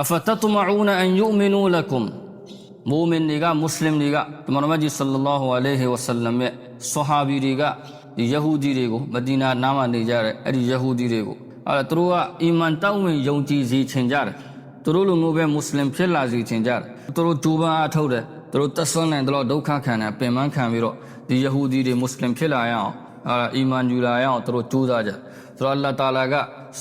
အဖတတမအူနအန်ယူမီနူလကုမ်မူမင်တွေကမွတ်စလင်တွေကတမန်တော်မြတ်ကြီးဆလ္လာလာဟူအလိုင်ဟီဝဆလမ်ရဲ့ဆဟာဘီတွေကဒီယဟူဒီတွေကိုမဒီနာနားမှာနေကြတဲ့အဲ့ဒီယဟူဒီတွေကိုအဲ့ဒါသူတို့ကအီမန်တောင်းဝင်ယုံကြည်စေချင်ကြတယ်သူတို့လိုမျိုးပဲမွတ်စလင်ဖြစ်လာစေချင်ကြတယ်သူတို့ဂျူပန်အထုတ်တယ်သူတို့သက်ဆွမ်းနိုင်တယ်လို့ဒုက္ခခံတယ်ပင်ပန်းခံပြီးတော့ဒီယဟူဒီတွေမွတ်စလင်ဖြစ်လာရအောင်အဲ့ဒါအီမန်ယူလာရအောင်သူတို့ကြိုးစားကြဆိုတော့အလ္လာဟ်တာလာက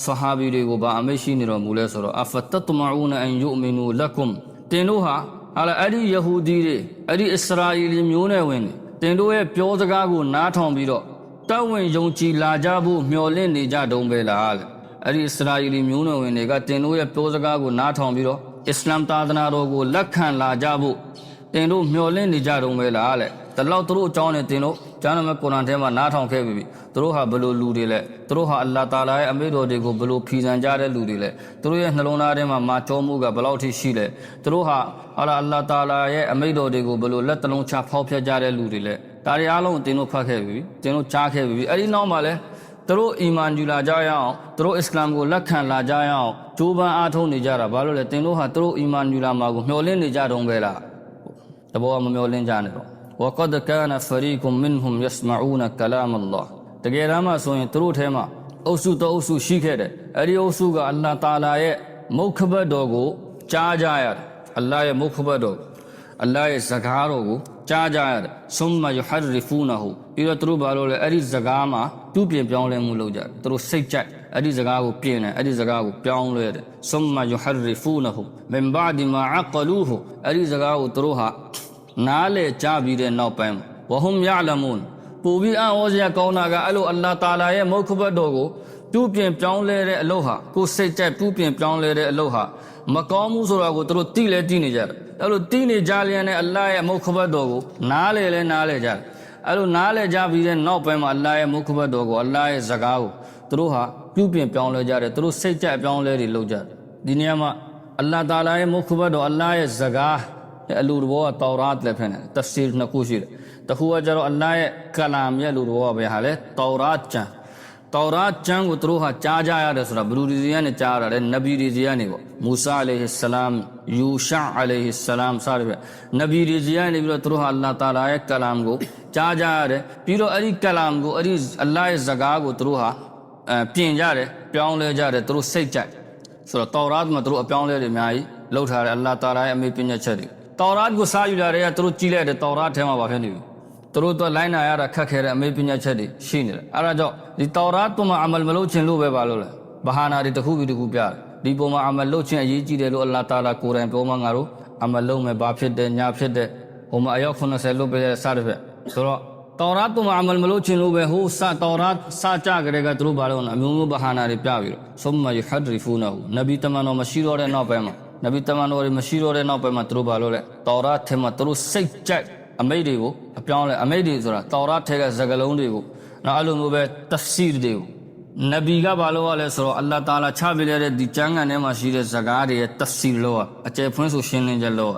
ဆဟာဘီတွေကိုဗာအမိတ်ရှိနေတော်မူလဲဆိုတော့အဖတတမအူနအန်ယူမီနူလကုမ်တင်တို့ဟာဟာလာအဲ့ဒီယဟူဒီတွေအဲ့ဒီအစ္စရာအီလီမျိုးနဲ့ဝင်တယ်တင်တို့ရဲ့ပြောစကားကိုနားထောင်ပြီးတော့တောင်းဝင်ယုံကြည်လာကြဖို့မျှော်လင့်နေကြတုံးပဲလားလေအဲ့ဒီအစ္စရာအီလီမျိုးနဲ့ဝင်တွေကတင်တို့ရဲ့ပြောစကားကိုနားထောင်ပြီးတော့အစ္စလာမ်သာသနာတော်ကိုလက်ခံလာကြဖို့တင်တို့မျှော်လင့်နေကြတုံးပဲလားလေတလောက်သူတို့အကြောင်းနဲ့တင်တို့ ကျမ်းတော်ကုရ်အာန်ထဲမှာနားထောင်ခဲ့ပြီသူတို့ဟာဘယ်လိုလူတွေလဲသူတို့ဟာအလ္လာဟ်တာလာရဲ့အမိန့်တော်တွေကိုဘယ်လိုဖီဆန်ကြတဲ့လူတွေလဲသူတို့ရဲ့နှလုံးသားထဲမှာမာကြောမှုကဘယ်လောက်ထိရှိလဲသူတို့ဟာအလ္လာဟ်တာလာရဲ့အမိန့်တော်တွေကိုဘယ်လိုလက်တလုံးချဖောက်ဖျက်ကြတဲ့လူတွေလဲဒါတွေအားလုံးတင်တို့ဖတ်ခဲ့ပြီတင်တို့ကြားခဲ့ပြီအဲ့ဒီနောက်မှာလဲသူတို့အီမန်ယူလာကြရအောင်သူတို့အစ္စလာမ်ကိုလက်ခံလာကြရအောင်ဂျိုးပန်းအားထုတ်နေကြတာဘာလို့လဲတင်တို့ဟာသူတို့အီမန်ယူလာမှာကိုမျှော်လင့်နေကြတုံးပဲလားတဘောကမမျှော်လင့်ကြနဲ့တော့ وقد كان فريق منهم يسمعون كلام الله တကယ်တမ်းမှဆိုရင်သူတို့ထဲမှာအုပ်စုတအုပ်စုရှိခဲ့တယ်အဲ့ဒီအုပ်စုကအလ္လာဟ်တာလာရဲ့မုခဘတ်တော်ကိုကြားကြရတယ်အလ္လာဟ်ရဲ့မုခဘတ်တော်အလ္လာဟ်ရဲ့စကားတော်ကိုကြားကြရတယ်ဆုမ္မယဟရရီဖူနဟူပြီးတော့သူတို့ဘာလို့လဲအဲ့ဒီစကားမှာတူးပြင်ပြောင်းလဲမှုလုပ်ကြတယ်သူတို့စိတ်ကြိုက်အဲ့ဒီစကားကိုပြင်တယ်အဲ့ဒီစကားကိုပြောင်းလဲတယ်ဆုမ္မယဟရီဖူနဟူမင်ဘာဒီမာအကလူဟူအဲ့ဒီစကားကိုသူတို့ဟာ နားလေကြပြီးတဲ့နောက်ပိုင်းဝဟွမ်ယာလမွန်ပူပြီးအံ့ဩစရာကောင်းတာကအဲ့လိုအလ္လာဟ်တာလာရဲ့မုခဘတ်တော်ကိုတူးပြင်ပြောင်းလဲတဲ့အလုပ်ဟာကိုယ်စိတ်ကြက်တူးပြင်ပြောင်းလဲတဲ့အလုပ်ဟာမကောင်းမှုဆိုတာကိုသူတို့သိလဲသိနေကြတယ်အဲ့လိုသိနေကြလျက်နဲ့အလ္လာဟ်ရဲ့မုခဘတ်တော်ကိုနားလေလဲနားလေကြတယ်အဲ့လိုနားလေကြပြီးတဲ့နောက်ပိုင်းမှာအလ္လာဟ်ရဲ့မုခဘတ်တော်ကိုအလ္လာဟ်ရဲ့စကားကိုသူတို့ဟာပြုပြင်ပြောင်းလဲကြတယ်သူတို့စိတ်ကြက်ပြောင်းလဲတွေလုပ်ကြတယ်ဒီနေရာမှာအလ္လာဟ်တာလာရဲ့မုခဘတ်တော်အလ္လာဟ်ရဲ့စကား အလူတော်ကတောရတ်လည်းဖြစ်နေတယ်တဖ်ဆီရ်နှစ်ခုရှိတယ်တခုကကျတော့အလ္လာဟ်ရဲ့ကလာမ်ရဲ့လူတော်ကပဲဟာလေတောရတ်ကျမ်းတောရတ်ကျမ်းကိုသူတို့ဟာကြားကြရတယ်ဆိုတာဘလူဒီစီကနေကြားရတယ်နဗီဒီစီကနေပေါ့မူဆာအလိုင်ဟိဆလမ်ယူရှာအလိုင်ဟိဆလမ်စတဲ့နဗီဒီစီကနေပြီးတော့သူတို့ဟာအလ္လာဟ်တာလာရဲ့ကလာမ်ကိုကြားကြရတယ်ပြီးတော့အဲ့ဒီကလာမ်ကိုအဲ့ဒီအလ္လာဟ်ရဲ့စကားကိုသူတို့ဟာအဲပြင်ကြတယ်ပြောင်းလဲကြတယ်သူတို့စိတ်ကြိုက်ဆိုတော့တောရတ်မှာသူတို့အပြောင်းလဲတွေအများကြီးလုပ်ထားတယ်အလ္လာဟ်တာလာရဲ့အမိပညာချက်တွေ တောရတ်ကိုစားယူလာတဲ့ကသူတို့ကြည့်လိုက်တယ်တောရတ်ထဲမှာဘာဖြစ်နေပြီသူတို့တော့လိုင်းနာရတာခက်ခဲတဲ့အမေပညာချက်တွေရှိနေတယ်အဲဒါကြောင့်ဒီတောရတ်တုမှာအမလ်မလုပ်ခြင်းလို့ပဲပါလို့လဲဘာဟာနာတွေတစ်ခုပြီးတစ်ခုပြတယ်ဒီပုံမှာအမလ်လုပ်ခြင်းအရေးကြီးတယ်လို့အလ္လာဟ်တာလာကိုယ်တိုင်ပြောမှငါတို့အမလ်လုပ်မယ်ဘာဖြစ်တယ်ညာဖြစ်တယ်ဟိုမှာအယောက်80လုပ်ပေးတဲ့စတဲ့ဖြစ်ဆိုတော့တောရတ်တုမှာအမလ်မလုပ်ခြင်းလို့ပဲဟိုစတောရတ်စကြကြတဲ့ကသူတို့ဘာလို့လဲအမျိုးမျိုးဘာဟာနာတွေပြပြီးတော့ဆုမ္မာယဟဒရီဖူနာဟူနဗီတမန်တော်မရှိတော့တဲ့နောက်ပိုင်းမှာ နဗီတမန်တော်တွေမရှိတော့တဲ့နောက်ပိုင်းမှာသူတို့ဘာလို့လဲတောရတ်ထဲမှာသူတို့စိတ်ကြိုက်အမိတ်တွေကိုအပြောင်းလဲအမိတ်တွေဆိုတာတောရတ်ထဲကစကားလုံးတွေကိုနောက်အဲ့လိုမျိုးပဲတဖ်ဆီရ်တွေကိုနဗီကဘာလို့ ਆ လဲဆိုတော့အလ္လာဟ်တာလာချပေးတဲ့ဒီကျမ်းဂန်ထဲမှာရှိတဲ့ဇကားတွေရဲ့တဖ်ဆီရ်လို့အကျယ်ဖွင့်ဆိုရှင်းလင်းချက်လို့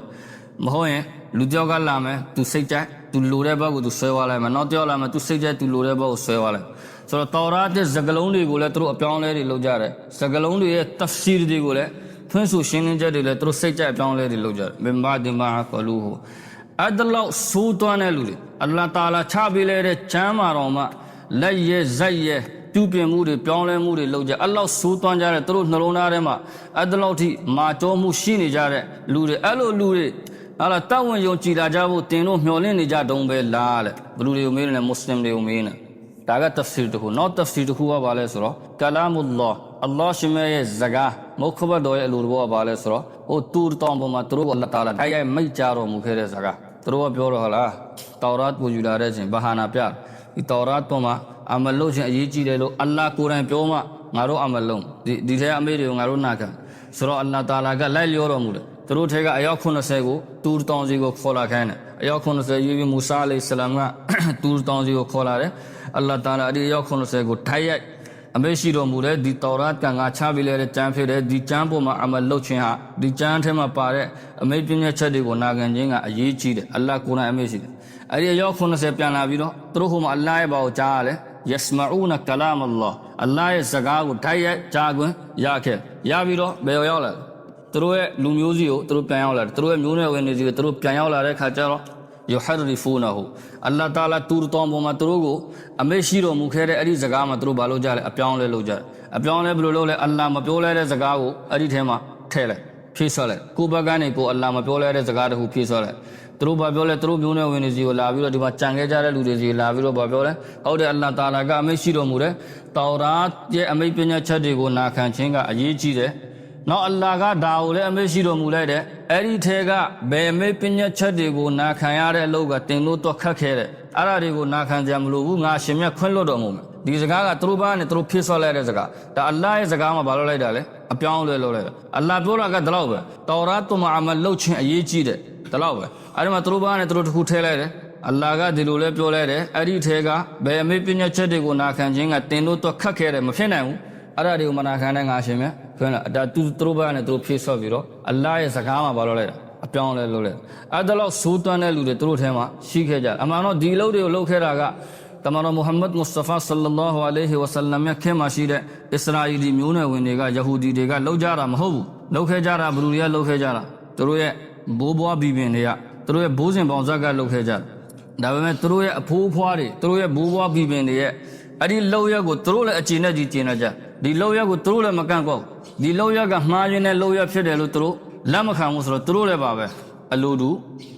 မဟုတ်ရင်လူတယောက်ကလာမယ်သူစိတ်ကြိုက်သူလိုတဲ့ဘက်ကိုသူဆွဲသွားလိုက်မယ်နောက်တယောက်လာမယ်သူစိတ်ကြိုက်သူလိုတဲ့ဘက်ကိုဆွဲသွားလိုက်ဆိုတော့တောရတ်တဲ့ဇကလုံးတွေကိုလည်းသူတို့အပြောင်းလဲတွေလုပ်ကြတယ်ဇကလုံးတွေရဲ့တဖ်ဆီရ်တွေကိုလည်း ဖွင့်ဆိုရှင်းလင်းချက်တွေလည်းသူတို့စိတ်ကြိုက်အပြောင်းလဲတွေလုပ်ကြတယ်မင်ဘာဒီမာကလူဟူအဲ့ဒါလောက်ဆိုးသွမ်းတဲ့လူတွေအလ္လာဟ်တာလာချပေးလိုက်တဲ့ချမ်းမာတော်မှာလက်ရဲဇက်ရဲတူးပြင်မှုတွေပြောင်းလဲမှုတွေလုပ်ကြအဲ့လောက်ဆိုးသွမ်းကြတဲ့သူတို့နှလုံးသားထဲမှာအဲ့ဒါလောက်ထိမာကြောမှုရှိနေကြတဲ့လူတွေအဲ့လိုလူတွေအဲ့လာတောက်ဝင်ယုံကြည်လာကြဖို့တင်တို့မျှော်လင့်နေကြတုံးပဲလားလေဘလူတွေကိုမေးနေတယ်မွတ်စလင်တွေကိုမေးနေဒါကတဖ်ဆီရ်တစ်ခုနောက်တဖ်ဆီရ်တစ်ခုကဘာလဲဆိုတော့ကလာမုလ္လာ အလ္လာဟ်ရှင်ရဲ့ဇကာမုခဘတ်တော်ရဲ့အလိုတော်ကဘာလဲဆိုတော့ဟိုတူတောင်ပေါ်မှာသူတို့ကအလ္လာဟ်တာလာတိုက်ရိုက်မိတ်ကြတော်မူခဲ့တဲ့ဇကာသူတို့ကပြောတော့ဟလားတောရတ်ကိုယူလာတဲ့ချိန်ဘာဟာနာပြဒီတောရတ်ပေါ်မှာအမလုတ်ခြင်းအရေးကြီးတယ်လို့အလ္လာဟ်ကိုယ်တိုင်ပြောမှငါတို့အမလုံးဒီဒီထဲအမေတွေကိုငါတို့နာခံဆိုတော့အလ္လာဟ်တာလာကလိုက်လျောတော်မူတယ်သူတို့ထဲကအယောက်80ကိုတူးတောင်စီကိုခေါ်လာခိုင်းတယ်အယောက်80ရွေးပြီးမူဆာအလိဆလမ်ကတူးတောင်စီကိုခေါ်လာတယ်အလ္လာဟ်တာလာအဲ့ဒီအယောက်80ကိုထိုက်ရိုက် အမေရှိတော်မူတဲ့ဒီတောရတ်ကံကချပေးလိုက်တဲ့ကျမ်းဖြစ်တဲ့ဒီကျမ်းပေါ်မှာအမလုတ်ခြင်းဟာဒီကျမ်းထဲမှာပါတဲ့အမေပြည့်ညက်ချက်တွေကိုနာခံခြင်းကအရေးကြီးတယ်အလ္လာဟ်ကိုယ်တိုင်အမေရှိတယ်အဲ့ဒီအယောက်80ပြန်လာပြီးတော့သူတို့ဟိုမှာအလ္လာဟ်ရဲ့ဘာကိုကြားရလဲ yasma'una kalam Allah အလ္လာဟ်ရဲ့စကားကိုထိုက်ရိုက်ကြားခွင့်ရခဲ့ရပြီးတော့ဘယ်ရောက်လာလဲသူတို့ရဲ့လူမျိုးစီကိုသူတို့ပြန်ရောက်လာတယ်သူတို့ရဲ့မျိုးနွယ်ဝင်တွေစီကိုသူတို့ပြန်ရောက်လာတဲ့ခါကျတော့ ယူဟရီဖူနာဟူအလ္လာဟ်တာလာတူတော်ပေါ်မှာသူတို့ကိုအမေရှိတော်မူခဲ့တဲ့အဲ့ဒီစကားမှာသူတို့ဘာလုပ်ကြလဲအပြောင်းလဲလုပ်ကြတယ်အပြောင်းလဲဘယ်လိုလုပ်လဲအလ္လာဟ်မပြောလဲတဲ့စကားကိုအဲ့ဒီထဲမှာထည့်လိုက်ဖြည့်ဆွက်လိုက်ကိုယ့်ဘက်ကနေကိုယ်အလ္လာဟ်မပြောလဲတဲ့စကားတခုဖြည့်ဆွက်လိုက်သူတို့ဘာပြောလဲသူတို့မျိုးနွယ်ဝင်တွေစီကိုလာပြီးတော့ဒီမှာကြံခဲ့ကြတဲ့လူတွေစီလာပြီးတော့ဘာပြောလဲဟုတ်တယ်အလ္လာဟ်တာလာကအမိတ်ရှိတော်မူတယ်တောရာရဲ့အမိတ်ပညာချက်တွေကိုနာခံခြင်းကအရေးကြီးတယ် နောက်အလ္လာဟ်ကဒါကိုလည်းအမိတ်ရှိတော်မူလိုက်တယ်အဲ့ဒီထဲကဘယ်အမိတ်ပညာချက်တွေကိုနာခံရတဲ့အလုပ်ကတင်လို့တော့ခက်ခဲတယ်အဲ့ဒါတွေကိုနာခံကြမလို့ဘူးငါရှင်မြတ်ခွင့်လွတ်တော်မူမယ်ဒီစကားကသူတို့ဘာနဲ့သူတို့ဖြစ်ဆွက်လိုက်တဲ့စကားဒါအလ္လာဟ်ရဲ့စကားမှာဘာလို့လိုက်တာလဲအပြောင်းလဲလုပ်လိုက်တာအလ္လာဟ်ပြောတာကဒီလောက်ပဲတောရာတုမအမလုတ်ခြင်းအရေးကြီးတယ်ဒီလောက်ပဲအဲ့ဒီမှာသူတို့ဘာနဲ့သူတို့တစ်ခုထည့်လိုက်တယ်အလ္လာဟ်ကဒီလိုလဲပြောလိုက်တယ်အဲ့ဒီထဲကဘယ်အမိတ်ပညာချက်တွေကိုနာခံခြင်းကတင်လို့တော့ခက်ခဲတယ်မဖြစ်နိုင်ဘူးအဲ့ဒါတွေကိုမနာခံတဲ့ငါရှင်မြတ် ခွင့်လာဒါသူသူတို့ဘာနဲ့သူတို့ဖြည့်ဆွက်ပြီးတော့အလ္လာဟ်ရဲ့စကားမှာဘာလို့လိုက်တာအပြောင်းလဲလုပ်လိုက်အဲ့ဒါလောက်စိုးသွမ်းတဲ့လူတွေသူတို့ထဲမှာရှိခဲ့ကြတယ်အမှန်တော့ဒီလုပ်တွေကိုလုပ်ခဲ့တာကတမန်တော်မုဟမ္မဒ်မုစတဖာဆလ္လာလာဟူအလိုင်ဟီဝဆလမ်ရဲ့ခင်မှာရှိတဲ့အစ္စရာအီလီမျိုးနွယ်ဝင်တွေကယဟူဒီတွေကလုပ်ကြတာမဟုတ်ဘူးလုပ်ခဲ့ကြတာဘယ်သူတွေကလုပ်ခဲ့ကြတာသူတို့ရဲ့ဘိုးဘွားဘီဘင်တွေကသူတို့ရဲ့ဘိုးစဉ်ပေါင်ဇက်ကလုပ်ခဲ့ကြတယ်ဒါပေမဲ့သူတို့ရဲ့အဖိုးအဖွားတွေသူတို့ရဲ့ဘိုးဘွားဘီဘင်တွေရဲ့အဲ့ဒီလောက်ရက်ကိုသူတို့လည်းအကျဉ်းနဲ့ကြီးကျဉ်းနေကြဒီလောက်ရက်ကိုသူတို့လည်းမကန့်ကွက်ဘူး ဒီလောက်ရက်ကမှားရင်းတဲ့လောက်ရက်ဖြစ်တယ်လို့သူတို့လက်မခံဘူးဆိုတော့သူတို့လည်းပါပဲအလိုတူ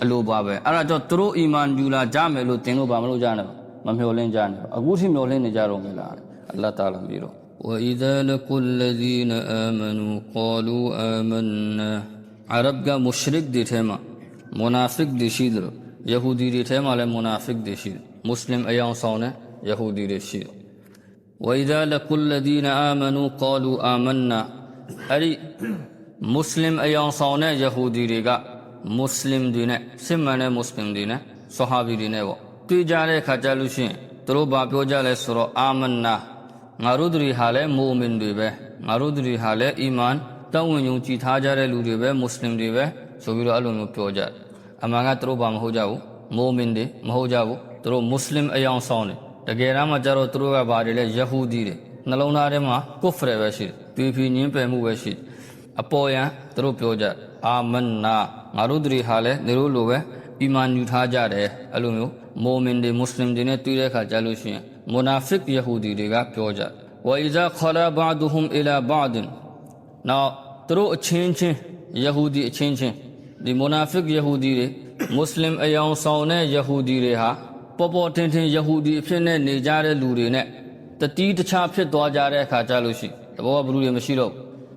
အလိုပါပဲအဲ့ဒါကြောင့်သူတို့အီမန်ယူလာကြမယ်လို့တင်လို့ပါမလို့ကြနဲ့မမျှော်လင့်ကြနဲ့အခုထိမျှော်လင့်နေကြတော့မလားအလ္လာဟ်တာလာပြီးတော့ وإذا لقوا الذين آمنوا قالوا آمنا عرب က mushrik တွေထဲမှာ munafiq တွေရှိတယ်ယဟူဒီတွေထဲမှာလည်း munafiq တွေရှိတယ်မွတ်စလင်အယောင်ဆောင်တဲ့ယဟူဒီတွေရှိတယ် وإذا لقوا الذين آمنوا قالوا آمنا အဲ့ဒီမွတ်စလင်အယောင်ဆောင်တဲ့ယဟူဒီတွေကမွတ်စလင်တွေနဲ့စစ်မှန်တဲ့မွတ်စလင်တွေနဲ့ဆဟာဘီတွေနဲ့ပေါ့တွေ့ကြတဲ့ခါကြလို့ရှိရင်သူတို့ဘာပြောကြလဲဆိုတော့အာမန်နာငါတို့တွေဟာလည်းမူမင်တွေပဲငါတို့တွေဟာလည်းအီမန်တောင်းဝင်ယုံကြည်ထားကြတဲ့လူတွေပဲမွတ်စလင်တွေပဲဆိုပြီးတော့အဲ့လိုမျိုးပြောကြတယ်အမှန်ကသူတို့ဘာမဟုတ်ကြဘူးမူမင်တွေမဟုတ်ကြဘူးသူတို့မွတ်စလင်အယောင်ဆောင်တယ်တကယ်တမ်းမှကျတော့သူတို့ကဘာတွေလဲယဟူဒီတွေ နှလုံးသားထဲမှာကုဖရပဲရှိတယ်သူဖြီညင်းပယ်မှုပဲရှိတယ်အပေါ်ယံသူတို့ပြောကြအာမန်နာငါတို့တွေဟာလည်းနေတို့လိုပဲအီမန်ယူထားကြတယ်အဲ့လိုမျိုးမိုမင်တွေမွတ်စလင်တွေနဲ့တွေ့တဲ့အခါကြားလို့ရှိရင်မူနာဖစ်ယဟူဒီတွေကပြောကြဝအီဇာခလာဘဒူဟွမ်အီလာဘဒင်နောက်သူတို့အချင်းချင်းယဟူဒီအချင်းချင်းဒီမူနာဖစ်ယဟူဒီတွေမွတ်စလင်အယောင်ဆောင်တဲ့ယဟူဒီတွေဟာပေါ်ပေါ်ထင်ထင်ယဟူဒီအဖြစ်နဲ့နေကြတဲ့လူတွေနဲ့ တတိတခြားဖြစ်သွားကြတဲ့အခါကြားလို့ရှိတဘောကဘလူတွေမရှိတော့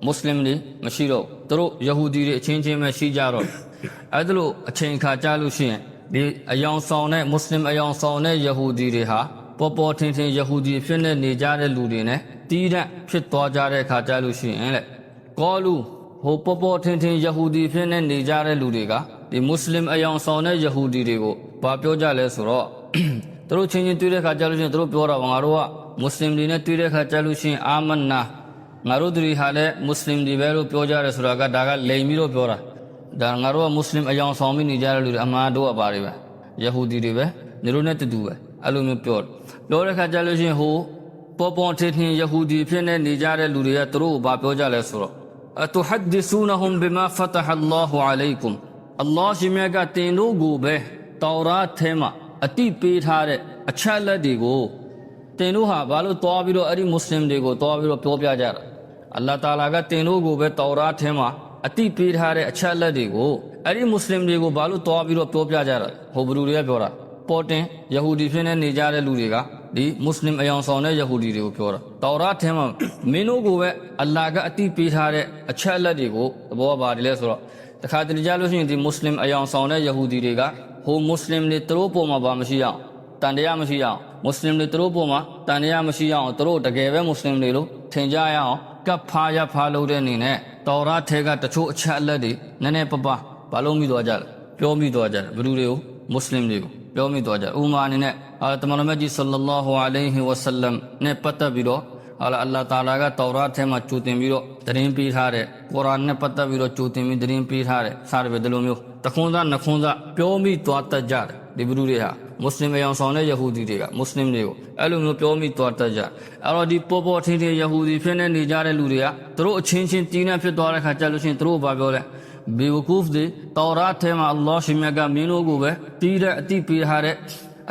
မွတ်စလင်တွေမရှိတော့သူတို့ယဟူဒီတွေအချင်းချင်းပဲရှိကြတော့အဲ့ဒါလို့အချိန်ခါကြားလို့ရှိရင်ဒီအယောင်ဆောင်တဲ့မွတ်စလင်အယောင်ဆောင်တဲ့ယဟူဒီတွေဟာပေါ်ပေါ်ထင်ထင်ယဟူဒီဖြစ်နေနေကြတဲ့လူတွေနဲ့တီးတဲ့ဖြစ်သွားကြတဲ့အခါကြားလို့ရှိရင်လေကောလူဟိုပေါ်ပေါ်ထင်ထင်ယဟူဒီဖြစ်နေနေကြတဲ့လူတွေကဒီမွတ်စလင်အယောင်ဆောင်တဲ့ယဟူဒီတွေကိုဘာပြောကြလဲဆိုတော့သူတို့ချင်းချင်းတွေ့တဲ့အခါကြားလို့ရှိရင်သူတို့ပြောတာငါတို့က မွတ်စလင်တွေနဲ့တွေ့တဲ့အခါကြားလို့ရှိရင်အာမန်နာငါတို့တွေဟာလည်းမွတ်စလင်တွေပဲလို့ပြောကြတယ်ဆိုတာကဒါကလိမ်ပြီးတော့ပြောတာဒါငါတို့ကမွတ်စလင်အယောင်ဆောင်ပြီးနေကြတဲ့လူတွေအမှန်တို့ကပါတယ်ပဲယဟူဒီတွေပဲနေတို့နဲ့တူတူပဲအဲ့လိုမျိုးပြောတယ်ပြောတဲ့အခါကြားလို့ရှိရင်ဟိုပေါ်ပေါ်ထင်ထင်ယဟူဒီဖြစ်နေနေကြတဲ့လူတွေကသူတို့ကိုဘာပြောကြလဲဆိုတော့အတူဟဒ်ဒီဆူနဟွမ်ဘီမာဖတဟ်အလ္လာဟူအလိုင်ကွမ်အလ္လာဟ်ရှင်မြတ်ကတင်တို့ကိုပဲတောရာထဲမှာအတိပေးထားတဲ့အချက်လက်တွေကို တင်တို့ဟာဘာလို့တွားပြီးတော့အဲ့ဒီမွတ်စလင်တွေကိုတွားပြီးတော့ပြောပြကြတာအလ္လာဟ်တာလာကတင်တို့ကိုပဲတောရာထဲမှာအတိပေးထားတဲ့အချက်လက်တွေကိုအဲ့ဒီမွတ်စလင်တွေကိုဘာလို့တွားပြီးတော့ပြောပြကြတာဟိုဘလူတွေကပြောတာပေါ်တင်ယဟူဒီဖြစ်နေနေကြတဲ့လူတွေကဒီမွတ်စလင်အယောင်ဆောင်တဲ့ယဟူဒီတွေကိုပြောတာတောရာထဲမှာမင်းတို့ကိုပဲအလ္လာဟ်ကအတိပေးထားတဲ့အချက်လက်တွေကိုသဘောပါတယ်လဲဆိုတော့တခါတလေကြလို့ရှိရင်ဒီမွတ်စလင်အယောင်ဆောင်တဲ့ယဟူဒီတွေကဟိုမွတ်စလင်တွေသူတို့ပုံမှာဘာမရှိအောင်တန်တရားမရှိအောင် မွတ်စလင်တွေသူတို့ပုံမှာတန်တရားမရှိအောင်သူတို့တကယ်ပဲမွတ်စလင်တွေလို့ထင်ကြရအောင်ကပ်ဖာရဖာလုပ်တဲ့အနေနဲ့တော်ရထဲကတချို့အချက်အလက်တွေနည်းနည်းပပဘာလို့မိသွားကြလဲပြောမိသွားကြတယ်ဘယ်သူတွေကိုမွတ်စလင်တွေကိုပြောမိသွားကြဥမာအနေနဲ့အာတမန်တော်မြတ်ကြီးဆလ္လာလာဟူအလိုင်ဟီဝဆလမ်နဲ့ပတ်သက်ပြီးတော့ဟာလာအလ္လာဟ်တာလာကတောရထဲမှာကြိုတင်ပြီးတော့တရင်ပေးထားတဲ့ကုရ်အာန်နဲ့ပတ်သက်ပြီးတော့ကြိုတင်ပြီးတရင်ပေးထားတဲ့စားရပဲဒီလိုမျိုးတခွန်းသားနှခွန်းသားပြောမိသွားတတ်ကြတယ်ဒီဘုရုတွေဟာ မွတ်စလင်အယောင်ဆောင်တဲ့ယဟူဒီတွေကမွတ်စလင်တွေကိုအဲ့လိုမျိုးပြောမိသွားတတ်ကြအဲ့တော့ဒီပေါ်ပေါ်ထင်းထင်းယဟူဒီဖြစ်နေနေကြတဲ့လူတွေကသူတို့အချင်းချင်းတီးနှံဖြစ်သွားတဲ့ခါကျလို့ရှိရင်သူတို့ဘာပြောလဲဘေဝကူဖ်တွေတောရာထဲမှာအလ္လာဟ်ရှင်မြတ်ကမင်းတို့ကိုပဲတီးတဲ့အတိပေးထားတဲ့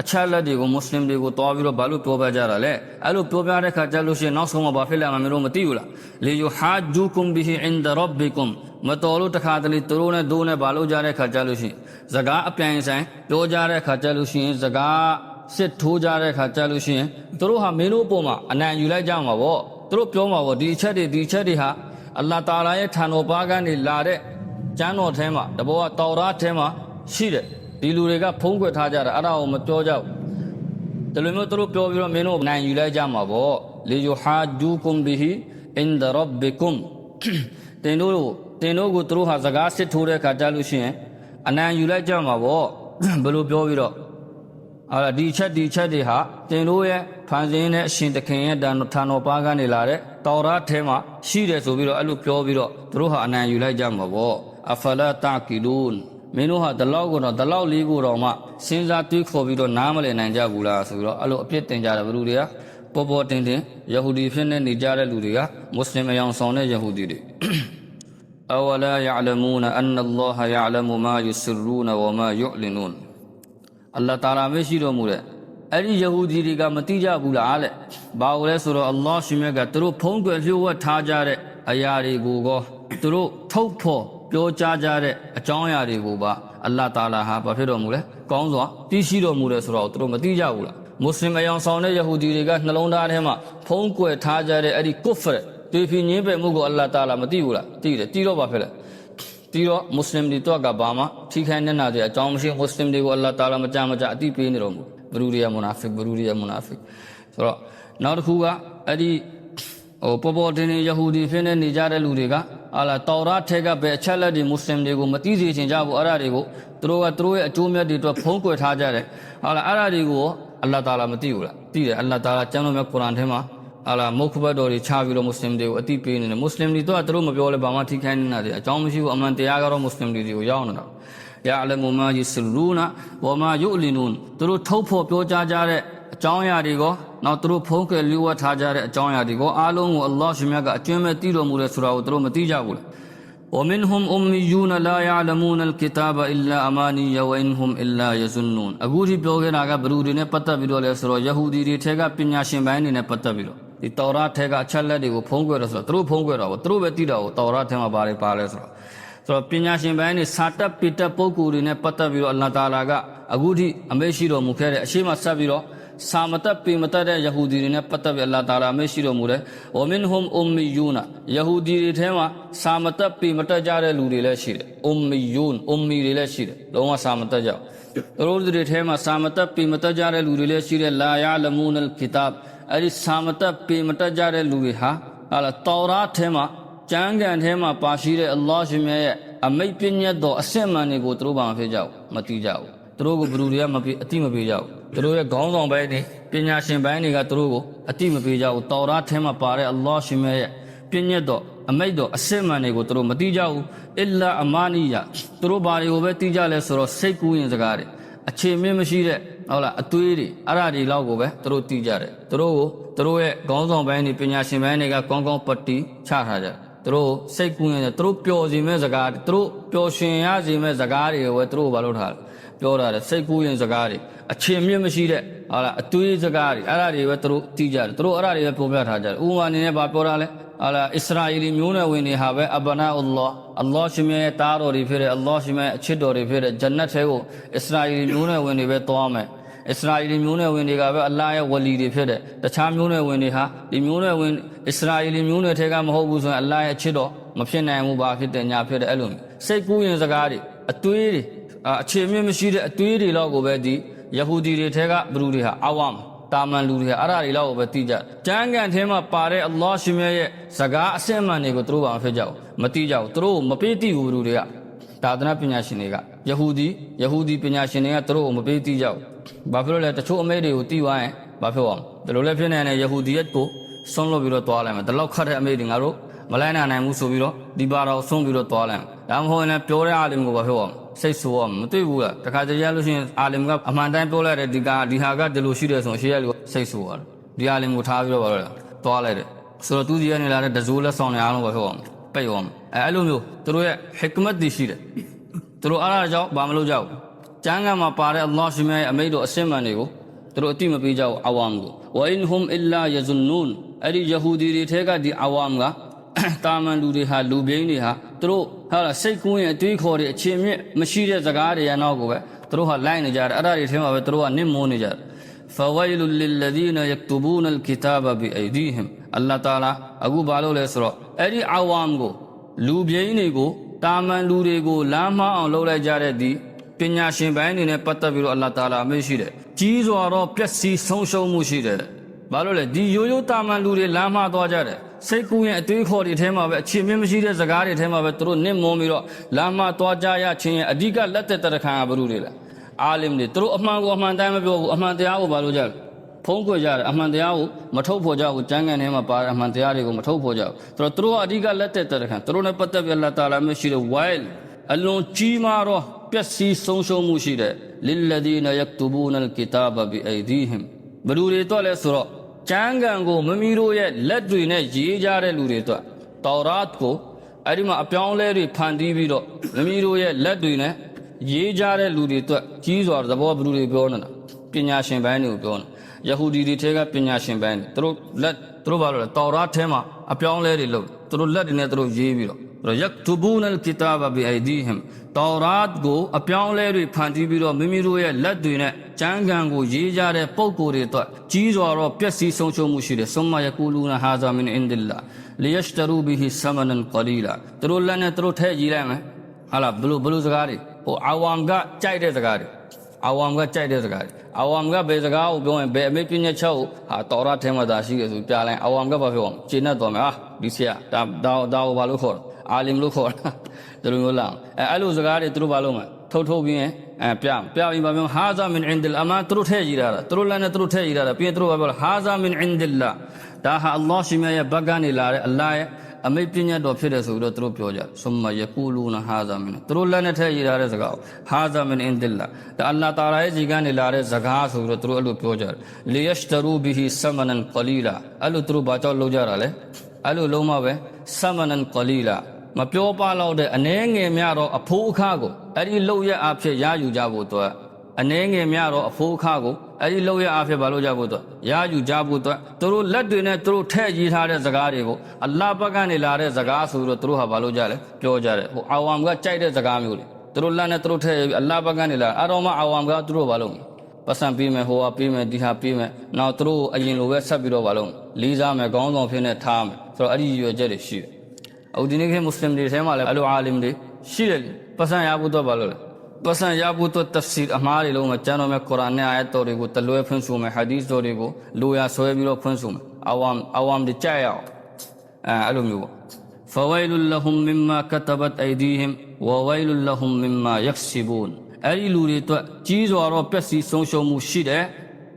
အချက်လက်တွေကိုမွတ်စလင်တွေကိုတွားပြီးတော့ဘာလို့ပြောပြကြတာလဲအဲ့လိုပြောပြတဲ့ခါကျလို့ရှိရင်နောက်ဆုံးမှာဘာဖြစ်လဲမမင်းတို့မသိဘူးလားလေယူဟာဂျူကုမ်ဘီဟီအင်ဒရဘ်ဘီကုမ်မတော်လို့တခါတလေသူတို့နဲ့ဒိုးနဲ့ဘာလို့ကြတဲ့ခါကျလို့ရှိရင်စကားအပြိုင်ဆိုင်ပြောကြတဲ့ခါကျလို့ရှိရင်စကားစစ်ထိုးကြတဲ့ခါကျလို့ရှိရင်သူတို့ဟာမင်းတို့ပုံမှာအနံယူလိုက်ကြမှာပေါ့သူတို့ပြောမှာပေါ့ဒီအချက်တွေဒီအချက်တွေဟာအလ္လာဟ်တာလာရဲ့ထံတော်ပါးကနေလာတဲ့ကျမ်းတော်ထဲမှာတဘောကတောရာထဲမှာရှိတယ် ဒီလူတွေကဖုံးကွယ်ထားကြတာအဲ့ဒါကိုမပြောကြဘူးတလူမျိုးသူတို့ပြောပြီးတော့မင်းတို့နိုင်ယူလိုက်ကြမှာပေါ့လေယဟာဂျူကွမ်ဘီဟီအင်ဒရဘ်ဘီကွမ်တင်တို့တင်တို့ကိုသူတို့ဟာစကားစစ်ထိုးတဲ့ခါကြလို့ရှိရင်အနံယူလိုက်ကြမှာပေါ့ဘယ်လိုပြောပြီးတော့အဲ့ဒါဒီချက်ဒီချက်တွေဟာတင်တို့ရဲ့ဖန်ဆင်းတဲ့အရှင်တခင်ရဲ့တန်ထန်တော်ပါးကနေလာတဲ့တောရာထဲမှာရှိတယ်ဆိုပြီးတော့အဲ့လိုပြောပြီးတော့သူတို့ဟာအနံယူလိုက်ကြမှာပေါ့အဖလာတာကီလူန် မင်းတို့ဟာဒီလောက်ကိုတော့ဒီလောက်လေးကိုတော့မှစဉ်းစားတွေးခေါ်ပြီးတော့နားမလည်နိုင်ကြဘူးလားဆိုပြီးတော့အဲ့လိုအပြစ်တင်ကြတယ်ဘယ်သူတွေကပေါ်ပေါ်တင်တင်ယဟူဒီဖြစ်နေနေကြတဲ့လူတွေကမွတ်စလင်အယောင်ဆောင်တဲ့ယဟူဒီတွေ أولا يعلمون أن الله يعلم ما يسرون وما يعلنون အလ္လာဟ်တာလာမရှိတော်မူတဲ့အဲ့ဒီယဟူဒီတွေကမတိကြဘူးလားတဲ့ဘာလို့လဲဆိုတော့အလ္လာဟ်ရှင်မြတ်ကသူတို့ဖုံးကွယ်လျှို့ဝှက်ထားကြတဲ့အရာတွေကိုကောသူတို့ထုတ်ဖော် ပြောကြားကြတဲ့အကြောင်းအရာတွေကိုပါအလ္လာဟ်တာလာဟာဘာဖြစ်တော်မူလဲကောင်းစွာသိရှိတော်မူတယ်ဆိုတော့သူတို့မသိကြဘူးလားမွတ်စလင်အယောင်ဆောင်တဲ့ယဟူဒီတွေကနှလုံးသားထဲမှာဖုံးကွယ်ထားကြတဲ့အဲ့ဒီကုဖ်တွေဖီငင်းပယ်မှုကိုအလ္လာဟ်တာလာမသိဘူးလားသိတယ်သိတော့ဘာဖြစ်လဲပြီးတော့မွတ်စလင်တွေတော့ကဘာမှထိခိုက်နေနာတဲ့အကြောင်းမရှိမွတ်စလင်တွေကိုအလ္လာဟ်တာလာမကြမကြအတိပေးနေတော်မူဘရူရီယာမူနာဖစ်ဘရူရီယာမူနာဖစ်ဆိုတော့နောက်တစ်ခုကအဲ့ဒီဟိုပေါ်ပေါ်တင်တင်ယဟူဒီဖြစ်နေနေကြတဲ့လူတွေက ဟာလာတောရာထဲကပဲအချက်လက်တွေမွတ်စလင်တွေကိုမသိစေချင်ကြဘူးအဲ့ဒါတွေကိုသူတို့ကသူတို့ရဲ့အကျိုးမြတ်တွေအတွက်ဖုံးကွယ်ထားကြတယ်ဟာလာအဲ့ဒါတွေကိုအလ္လာဟ်တာလာမသိဘူးလားသိတယ်အလ္လာဟ်တာလာကျမ်းတော်မြတ်ကုရ်အာန်ထဲမှာဟာလာမုခဘတ်တော်တွေချပြီးတော့မွတ်စလင်တွေကိုအတိပေးနေတယ်မွတ်စလင်တွေတော့သူတို့မပြောလဲဘာမှထိခိုက်နေတာတွေအကြောင်းမရှိဘူးအမှန်တရားကတော့မွတ်စလင်တွေကိုရောက်နေတာယာအလမူမာယစရူနာဝမာယုလီနူန်သူတို့ထုတ်ဖို့ပြောကြားကြတဲ့အကြောင်းအရာတွေကို နောက်သူတို့ဖုံးကွယ်လျှို့ဝှက်ထားကြတဲ့အကြောင်းအရာတွေကိုအားလုံးကိုအလ္လာဟ်ရှင်မြတ်ကအကျွမ်းမဲ့တည်တော်မူတယ်ဆိုတာကိုသူတို့မသိကြဘူးလား ومنهم أميون لا يعلمون الكتاب إلا أماني وإنهم إلا يظنون အခုဒီပြောခဲ့တာကဘလူတွေနဲ့ပတ်သက်ပြီးတော့လဲဆိုတော့ယဟူဒီတွေထဲကပညာရှင်ပိုင်းတွေနဲ့ပတ်သက်ပြီးတော့ဒီတောရထဲကအချက်လက်တွေကိုဖုံးကွယ်တော့ဆိုတော့သူတို့ဖုံးကွယ်တော့သူတို့ပဲသိတော့တောရထဲမှာပါတယ်ပါလဲဆိုတော့ဆိုတော့ပညာရှင်ပိုင်းတွေစာတက်ပိတက်ပုဂ္ဂိုလ်တွေနဲ့ပတ်သက်ပြီးတော့အလ္လာဟ်တာလာကအခုဒီအမေရှိတော်မူခဲ့တဲ့အရှိမဆက်ပြီးတော့ စာမတက်ပေမတက်တဲ့ယဟူဒီတွေနဲ့ပတ်သက်ပြီးအလ္လာဟ်တာလာအမေရှိတော်မူတယ်။ဝမင်ဟွမ်အုမ်မီယူနာယဟူဒီတွေထဲမှာစာမတက်ပေမတက်ကြတဲ့လူတွေလည်း ရှိတယ်။အုမ်မီယူန်အုမ်မီတွေလည်းရှိတယ်။လုံးဝစာမတက်ကြဘူး။သူတို့တွေထဲမှာစာမတက်ပေမတက်ကြတဲ့လူတွေလည်းရှိတယ်။လာယာလမူနလ်ကီတာဘ်အဲ့ဒီစာမတက်ပေမတက်ကြတဲ့လူတွေဟာဟာလာတောရာထဲမှာကျမ်းဂန်ထဲမှာပါရှိတဲ့အလ္လာဟ်ရှင်မြတ်ရဲ့အမိတ်ပညတ်တော်အစစ်မှန်တွေကိုသူတို့ဘာမှဖြစ်ကြဘူးမသိကြဘူးသူတို့ကိုဘယ်သူတွေကမပေးအတိမပေးကြဘူးသူတို့ရဲ့ခေါင်းဆောင်ပိုင်းတွေပညာရှင်ပိုင်းတွေကသူတို့ကိုအတိမပေးကြဘူးတောရာထဲမှာပါတဲ့အလ္လာဟ်ရှင်မြတ်ရဲ့ပညတ်တော်အမိတ်တော်အစစ်မှန်တွေကိုသူတို့မသိကြဘူးအလ္လာအမာနီယာသူတို့ဘာတွေကိုပဲသိကြလဲဆိုတော့စိတ်ကူးရင်စကားတွေအခြေမင်းမရှိတဲ့ဟုတ်လားအသွေးတွေအဲ့ဒါတွေလောက်ကိုပဲသူတို့သိကြတယ်သူတို့ကိုသူတို့ရဲ့ခေါင်းဆောင်ပိုင်းတွေပညာရှင်ပိုင်းတွေကကောင်းကောင်းပတ်တီချထားကြတယ်သူတို့စိတ်ကူးရင်သူတို့ပျော်စီမဲ့စကားသူတို့ပျော်ရွှင်ရစီမဲ့စကားတွေကိုပဲသူတို့ဘာလို့ထားလဲ ပြောတာလေစိတ်ကူးရင်စကားတွေအချင်းမြင့်မရှိတဲ့ဟာလားအသွေးစကားတွေအဲ့ဒါတွေပဲသူတို့သိကြတယ်သူတို့အဲ့ဒါတွေပဲပုံပြထားကြတယ်ဥပမာအနေနဲ့ဘာပြောတာလဲဟာလားအစ္စရာအီလီမျိုးနွယ်ဝင်တွေဟာပဲအဘနာအလ္လာဟ်အလ္လာဟ်ရှင်ရဲ့တားတော်တွေဖြစ်တဲ့အလ္လာဟ်ရှင်ရဲ့အချစ်တော်တွေဖြစ်တဲ့ဂျန်နတ်ထဲကိုအစ္စရာအီလီမျိုးနွယ်ဝင်တွေပဲသွားမယ်အစ္စရာအီလီမျိုးနွယ်ဝင်တွေကပဲအလ္လာဟ်ရဲ့ဝလီတွေဖြစ်တဲ့တခြားမျိုးနွယ်ဝင်တွေဟာဒီမျိုးနွယ်ဝင်အစ္စရာအီလီမျိုးနွယ်ထဲကမဟုတ်ဘူးဆိုရင်အလ္လာဟ်ရဲ့အချစ်တော်မဖြစ်နိုင်ဘူးဘာဖြစ်တဲ့ညာဖြစ်တဲ့အဲ့လိုမျိုးစိတ်ကူးရင်စကားတွေအသွေးတွေ အာအခြေမြင့်မရှိတဲ့အသွေးတွေလောက်ကိုပဲဒီယဟူဒီတွေထဲကဘလူတွေဟာအဝမ်တာမန်လူတွေဟာအဲ့ဒါတွေလောက်ကိုပဲသိကြတယ်။ကျမ်းဂန်ထဲမှာပါတဲ့အလ္လာဟ်ရှင်မြတ်ရဲ့စကားအစစ်အမှန်တွေကိုသူတို့ဘာမဖြစ်ကြဘူး။မသိကြဘူး။သူတို့မပေးသိဘူးဘလူတွေကဒါသနာပညာရှင်တွေကယဟူဒီယဟူဒီပညာရှင်တွေကသူတို့ကိုမပေးသိကြဘူး။ဘာဖြစ်လို့လဲတချို့အမဲတွေကိုသိသွားရင်ဘာဖြစ်အောင်။ဒါလိုလည်းဖြစ်နေတယ်ယဟူဒီရဲ့ကိုဆုံးလို့ပြီးတော့သွားလိုက်မယ်။ဒါလောက်ခတ်တဲ့အမဲတွေငါတို့မလိုက်နိုင်နိုင်ဘူးဆိုပြီးတော့ဒီပါတော်ဆုံးပြီးတော့သွားလိုက်မယ်။ဒါမှမဟုတ်ရင်လည်းပြောတဲ့အားလုံးကိုဘာဖြစ်အောင် စိတ်ဆိုးရမတွေ့ဘူးလားတခါတည်းရလို့ရှိရင်အာလင်ကအမှန်တိုင်းပြောလိုက်တယ်ဒီကဒီဟာကဒီလိုရှိတယ်ဆိုရင်ရှေ့ရလူစိတ်ဆိုးရတယ်ဒီအာလင်ကိုထားပြီးတော့ပါတော့တွားလိုက်တယ်ဆိုတော့သူကြီးကနေလာတဲ့ဒဇိုးလက်ဆောင်တွေအားလုံးပဲဟုတ်အောင်ပိတ်အောင်အဲအဲ့လိုမျိုးသူတို့ရဲ့ဟစ်ကမတ်တည်ရှိတယ်သူတို့အားအားကြောင့်ဘာမလုပ်ကြဘူးကျမ်းဂန်မှာပါတဲ့အလ္လာဟ်ရှင်ရဲ့အမိန့်တော်အစင်မှန်တွေကိုသူတို့အတိမပေးကြဘူးအဝမ်ကိုဝအင်ဟွမ်အီလာယဇွန်နူန်အဲ့ဒီယဟူဒီတွေထဲကဒီအဝမ်ကတာမန်လူတွေဟာလူပြင်းတွေဟာသူတို့ ဟာလားစိတ်ကူးရင်အတွေးခေါ်တွေအခြေမြင့်မရှိတဲ့စကားတွေရနောက်ကိုပဲသူတို့ဟာလိုက်နေကြတယ်အဲ့ဒါတွေထဲမှာပဲသူတို့ကနစ်မိုးနေကြတယ် فويل للذين يكتبون الكتاب بايديهم အလ္လာဟ်တာလာအခုဘာလို့လဲဆိုတော့အဲ့ဒီအဝမ်ကိုလူပြင်းတွေကိုတာမန်လူတွေကိုလမ်းမအောင်လုပ်လိုက်ကြတဲ့ဒီပညာရှင်ပိုင်းတွေနဲ့ပတ်သက်ပြီးတော့အလ္လာဟ်တာလာအမေရှိတယ်ကြီးစွာတော့ပျက်စီးဆုံးရှုံးမှုရှိတယ်ဘာလို့လဲဒီရိုးရိုးတာမန်လူတွေလမ်းမသွားကြတယ် စိတ်ကူးရင်အတွေးခေါ်တွေထဲမှာပဲအခြေမြင့်မရှိတဲ့စကားတွေထဲမှာပဲသူတို့နစ်မွန်ပြီးတော့လမ်းမသွားကြရခြင်းရဲ့အဓိကလက်သက်တရခံကဘယ်လိုတွေလဲအာလင်တွေသူတို့အမှန်ကိုအမှန်တိုင်းမပြောဘူးအမှန်တရားကိုဘာလို့ကြလဲဖုံးကွယ်ကြတယ်အမှန်တရားကိုမထုတ်ဖော်ကြဘူးကျမ်းဂန်ထဲမှာပါတဲ့အမှန်တရားတွေကိုမထုတ်ဖော်ကြဘူးသူတို့သူတို့ကအဓိကလက်သက်တရခံသူတို့နဲ့ပတ်သက်ပြီးအလ္လာဟ်တာလာမရှိတဲ့ wild အလွန်ကြီးမားသောပျက်စီးဆုံးရှုံးမှုရှိတဲ့ lilladina yaktubuna alkitaba bi aydihim ဘယ်သူတွေတော့လဲဆိုတော့ ကျမ်းဂန်ကိုမမီတို့ရဲ့လက်တွေနဲ့ရေးကြတဲ့လူတွေတော့တောရတ်ကိုအဲ့ဒီမှာအပြောင်းလဲတွေဖန်တီးပြီးတော့မမီတို့ရဲ့လက်တွေနဲ့ရေးကြတဲ့လူတွေတော့ကြီးစွာသဘောဘယ်သူတွေပြောနေတာပညာရှင်ပိုင်းတွေကိုပြောနေတာယဟူဒီတွေထဲကပညာရှင်ပိုင်းတွေသူတို့လက်သူတို့ဘာလို့လဲတောရတ်ထဲမှာအပြောင်းလဲတွေလုပ်သူတို့လက်တွေနဲ့သူတို့ရေးပြီးတော့သူတို့ yaktubuna alkitaba bi aydihim တောရတ်ကိုအပြောင်းလဲတွေဖန်တီးပြီးတော့မိမိတို့ရဲ့လက်တွေနဲ့ကျမ်းဂန်ကိုရေးကြတဲ့ပုံကိုယ်တွေအတွက်ကြီးစွာတော့ပျက်စီးဆုံးရှုံးမှုရှိတယ်။ summa yaquluna hadha min indillah liyashtaru bihi samanan qalila သူတို့လက်နဲ့သူတို့ထည့်ရေးလိုက်မယ်။ဟာလားဘလို့ဘလို့စကားတွေဟိုအဝမ်ကကြိုက်တဲ့စကားတွေအဝမ်ကကြိုက်တဲ့စကားတွေအဝမ်ကဘယ်စကားကိုပြောရင်ဘယ်အမေပြည့်ညက်ချက်ကိုဟာတော်ရထဲမှာသာရှိရဆိုပြလိုက်အဝမ်ကဘာပြောအောင်ရှင်းတ်တော်မယ်ဟာဒီဆရာဒါဒါဒါကိုဘာလို့ခေါ်လဲ အာလင်လို့ခေါ်တာဒီလိုမျိုးလာအဲအဲ့လိုစကားတွေသူတို့ဘာလို့မလဲထုတ်ထုတ်ပြီးရင်အဲပြပြပြီးဘာပြောဟာဇာမင်အင်ဒလ်အမသူတို့ထဲကြီးတာသူတို့လည်းနဲ့သူတို့ထဲကြီးတာပြီးရင်သူတို့ဘာပြောလဲဟာဇာမင်အင်ဒလ်ဒါဟာအလ္လာဟ်ရှိမြရဲ့ဘက်ကနေလာတဲ့အလ္လာဟ်ရဲ့အမိတ်ပညာတော်ဖြစ်တယ်ဆိုပြီးတော့သူတို့ပြောကြတယ်။ဆုမယကူလူနာဟာဇာမင်သူတို့လည်းနဲ့ထဲကြီးတာတဲ့စကားဟာဇာမင်အင်ဒလ်ဒါအလ္လာဟ်တာလာရဲ့ကြီးကနေလာတဲ့စကားဆိုပြီးတော့သူတို့အဲ့လိုပြောကြတယ်။လီယရှတရူဘီဟီဆမနန်ကလီလာအဲ့လိုသူတို့ဘာကြောင့်လုပ်ကြတာလဲ။အဲ့လိုလုံးမပဲဆမနန်ကလီလာ မပြောပါတော့တဲ့အနှဲငယ်များတော့အဖိုးအခါကိုအဲ့ဒီလောက်ရအဖြစ်ရယူကြဖို့တော့အနှဲငယ်များတော့အဖိုးအခါကိုအဲ့ဒီလောက်ရအဖြစ်ဘာလို့ကြဖို့တော့ရယူကြဖို့တော့သူတို့လက်တွေနဲ့သူတို့ထည့်ရေးထားတဲ့စကားတွေကိုအလ္လာဟ်ဘက်ကနေလာတဲ့စကားဆိုတော့သူတို့ဟာဘာလို့ကြလဲပြောကြတယ်ဟိုအာဝမ်ကကြိုက်တဲ့စကားမျိုးတွေသူတို့လက်နဲ့သူတို့ထည့်ရေးပြီးအလ္လာဟ်ဘက်ကနေလာအတော်မှအာဝမ်ကသူတို့ဘာလို့ပတ်စံပေးမယ်ဟိုဟာပေးမယ်ဒီဟာပေးမယ်နောက်သူတို့အရင်လိုပဲဆက်ပြီးတော့ဘာလို့လေးစားမယ်ခေါင်းဆောင်ဖြစ်နေထားမယ်ဆိုတော့အဲ့ဒီရွယ်ချက်တွေရှိတယ် အခုဒီနေ့ခေတ်မွတ်စလင်တွေထဲမှာလည်းအလိုအာလင်တွေရှိတယ်ပတ်စံရဖို့တော့ဘာလို့လဲပတ်စံရဖို့တော့တဖ်စီအမှားတွေလုံးမှာကျမ်းတော်မဲ့ကုရ်အာန်နဲ့အာယတ်တော်တွေကိုတလွဲဖွင့်ဆိုမယ်ဟာဒီသ်တော်တွေကိုလိုရာဆွဲပြီးတော့ဖွင့်ဆိုမယ်အဝမ်အဝမ်တွေကြက်ရအောင်အဲအဲ့လိုမျိုးပေါ့ فويل لهم مما كتبت ايديهم وويل لهم مما يكسبون အဲ့ဒီလူတွေအတွက်ကြီးစွာတော့ပျက်စီးဆုံးရှုံးမှုရှိတယ်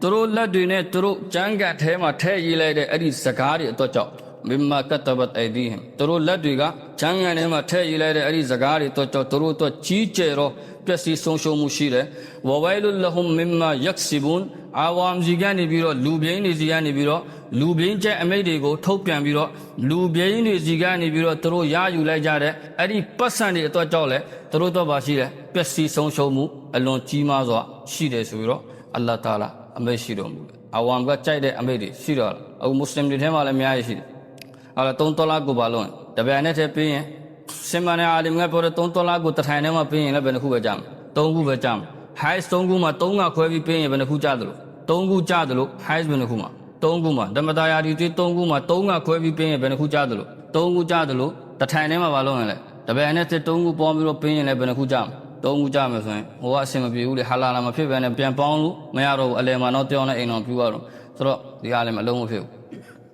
သူတို့လက်တွေနဲ့သူတို့ကြမ်းကတ်ထဲမှာထည့်ရေးလိုက်တဲ့အဲ့ဒီစကားတွေအတွက်ကြောင့် မင်မာကတဘတ်အိဒီဟင်သူတို့လက်တွေကချမ်းငံထဲမှာထည့်ရေးလိုက်တဲ့အဲ့ဒီစကားတွေတော့သူတို့တော့ကြီးကျယ်တော့ပျက်စီးဆုံးရှုံးမှုရှိတယ်ဝဝိုင်လုလဟွမ်မင်မာယက်ဆီဘွန်အာဝမ်ဇီကနေပြီးတော့လူပြင်းတွေစီကနေပြီးတော့လူပြင်းကျဲအမိတ်တွေကိုထုတ်ပြန်ပြီးတော့လူပြင်းတွေစီကနေပြီးတော့သူတို့ရယူလိုက်ကြတဲ့အဲ့ဒီပတ်စံတွေအတွက်ကြောင့်လဲသူတို့တော့ပါရှိတယ်ပျက်စီးဆုံးရှုံးမှုအလွန်ကြီးမားစွာရှိတယ်ဆိုပြီးတော့အလ္လာဟ်တာလာအမိတ်ရှိတော်မူတယ်အာဝမ်ကကြိုက်တဲ့အမိတ်တွေရှိတော့အခုမွတ်စလင်တွေထဲမှာလည်းအများကြီးရှိတယ် အဲ့တော့3ဒေါ်လာကိုပါလို့တပည့်နဲ့ထည့်ပြီးရင်စင်မနဲ့အာလင်ကပြောတဲ့3ဒေါ်လာကိုတစ်ထိုင်ထဲမှာပြီးရင်လည်းဘယ်နှခုပဲကြာမလဲ3ခုပဲကြာမလဲ highest 3ခုမှာ3ကခွဲပြီးပြီးရင်ဘယ်နှခုကြာသလို3ခုကြာသလို highest ဘယ်နှခုမှာ3ခုမှာဓမ္မတာယာဒီတွေ3ခုမှာ3ကခွဲပြီးပြီးရင်ဘယ်နှခုကြာသလို3ခုကြာသလိုတစ်ထိုင်ထဲမှာပါလို့ရင်လည်းတပည့်နဲ့ထည့်3ခုပေါင်းပြီးတော့ပြီးရင်လည်းဘယ်နှခုကြာမလဲသုံးခုကြမယ်ဆိုရင်ဟိုကအဆင်မပြေဘူးလေဟာလာလာမဖြစ်ဘဲနဲ့ပြန်ပေါင်းလို့မရတော့ဘူးအလဲမှာတော့တောင်းတဲ့အိမ်တော်ပြူရတော့ဆိုတော့ဒီအားလည်းမလုံးမဖြစ်ဘူး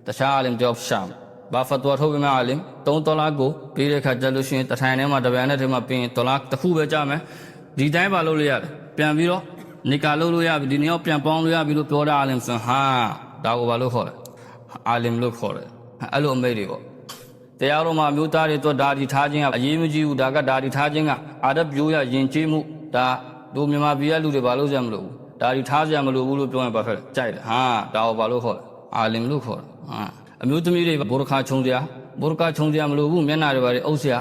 တခြားအားလည်းကြောက်ရှာမယ် ဘာဖတ်တော်ထုတ်ပြီးမှအလင်3ဒေါ်လာကိုပေးတဲ့ခါကျလို့ရှိရင်တထိုင်ထဲမှာတပံနဲ့ထဲမှာပြင်ဒေါ်လာတစ်ခုပဲကြမယ်ဒီတိုင်းပါလို့လို့ရတယ်ပြန်ပြီးတော့နေကာလို့လို့ရပြီဒီနေ့ပြန်ပေါင်းလို့ရပြီလို့ပြောတာအလင်ဆိုဟာဒါကိုဘာလို့ခေါ်လဲအာလင်လို့ခေါ်တယ်အဲ့လိုအမိတ်တွေပေါ့တရားတော်မှာအမျိုးသားတွေတော့ဓာတိထားခြင်းကအရေးမကြီးဘူးဒါကဓာတိထားခြင်းကအာရဗ်ပြိုးရယဉ်ကျေးမှုဒါတို့မြန်မာပြည်ကလူတွေဘာလို့ကြမလို့ဘူးဓာတိထားကြမလို့ဘူးလို့ပြောရင်ဘာဖြစ်လဲကြိုက်တယ်ဟာဒါကိုဘာလို့ခေါ်လဲအာလင်လို့ခေါ်တယ်ဟာ အမျိုးသမီးတွေဘောရခါခြုံစရာဘောရခါခြုံစရာမလိုဘူးမျက်နှာတွေဘာတွေအုပ်စရာ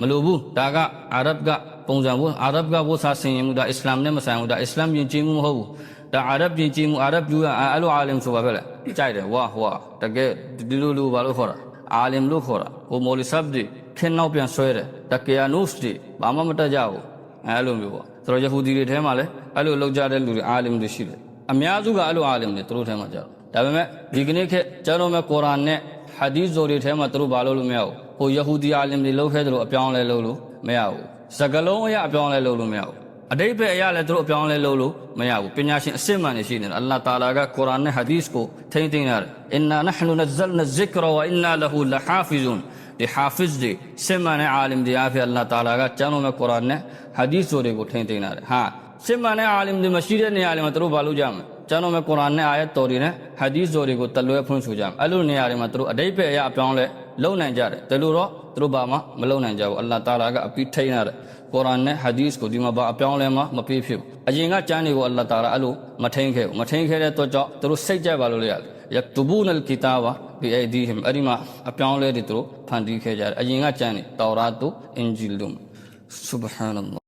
မလိုဘူးဒါကအာရဗ်ကပုံစံဘူးအာရဗ်ကဝတ်စားဆင်ရင်မှုဒါအစ္စလာမ်နဲ့မဆိုင်ဘူးဒါအစ္စလာမ်ယဉ်ကျေးမှုမဟုတ်ဘူးဒါအာရဗ်ယဉ်ကျေးမှုအာရဗ်ပြိုးရအဲ့လိုအာလင်ဆိုဘာဖြစ်လဲကြိုက်တယ်ဝါဟွာတကယ်ဒီလိုလိုဘာလို့ခေါ်တာအာလင်လို့ခေါ်တာဟိုမော်လီဆပ်တွေခင်းနောက်ပြန်ဆွဲတယ်တကီယာနုစ်တွေဘာမှမတက်ကြဘူးအဲလိုမျိုးပေါ့ဆိုတော့ယဟူဒီတွေထဲမှာလည်းအဲ့လိုလောက်ကြတဲ့လူတွေအာလင်တွေရှိတယ်အများစုကအဲ့လိုအာလင်တွေသူတို့ထဲမှာကြတော့ ဒါပေမဲ့ဒီကနေ့ခေတ်ကျတော့မဲ့ကုရ်အာန်နဲ့ဟာဒီသ်ဇိုတွေထဲမှာသူတို့ဘာလို့လို့မရဘူးဟိုယဟူဒီအာလင်တွေလောက်ခဲ့တယ်လို့အပြောင်းလဲလုပ်လို့မရဘူးစကလုံးအရာအပြောင်းလဲလုပ်လို့မရဘူးအတိတ်ပဲအရာလည်းသူတို့အပြောင်းလဲလုပ်လို့မရဘူးပညာရှင်အစစ်မှန်နေရှိနေတယ်အလ္လာဟ်တာလာကကုရ်အာန်နဲ့ဟာဒီသ်ကိုထိမ့်သိမ်းရတယ်အင်နာနဟ်နူနဇလ်နာဇစ်ကရဝအင်နာလဟူလဟာဖီဇွန်ဒီဟာဖစ်တွေစစ်မှန်တဲ့အာလင်တွေအဖြစ်အလ္လာဟ်တာလာကကျမ်းတော်မဲ့ကုရ်အာန်နဲ့ဟာဒီသ်တွေကိုထိမ့်သိမ်းရတယ်ဟာစစ်မှန်တဲ့အာလင်တွေမရှိတဲ့နေရာတွေမှာသူတို့ဘာလုပ်ကြမလဲ ကျမ်းတော်မဲ့ကုရ်အာန်နဲ့အာယတ်တော်တွေနဲ့ဟာဒီသ်တွေကိုတလွဲဖွင့်ဆိုကြမယ်အဲ့လိုနေရာတွေမှာသူတို့အတိတ်ပဲအရာအပြောင်းလဲလုံနိုင်ကြတယ်ဒါလို့တော့သူတို့ဘာမှမလုံနိုင်ကြဘူးအလ္လာဟ်တာလာကအပိထိန်ရတယ်ကုရ်အာန်နဲ့ဟာဒီသ်ကိုဒီမှာဘာအပြောင်းလဲမှမပေးဖြစ်ဘူးအရင်ကကျမ်းတွေကိုအလ္လာဟ်တာလာအဲ့လိုမထိန်ခဲ့ဘူးမထိန်ခဲ့တဲ့အတွက်ကြောင့်သူတို့စိတ်ကြိုက်ပါလို့လေရတယ်ယက်တူဘူနလ်ကီတာဘာဘီအိဒီဟင်အဲ့ဒီမှာအပြောင်းလဲတွေသူတို့ဖန်တီးခဲ့ကြတယ်အရင်ကကျမ်းတွေတောရာတုအင်ဂျီလ်တို့ဆူဘဟာနလ္လာ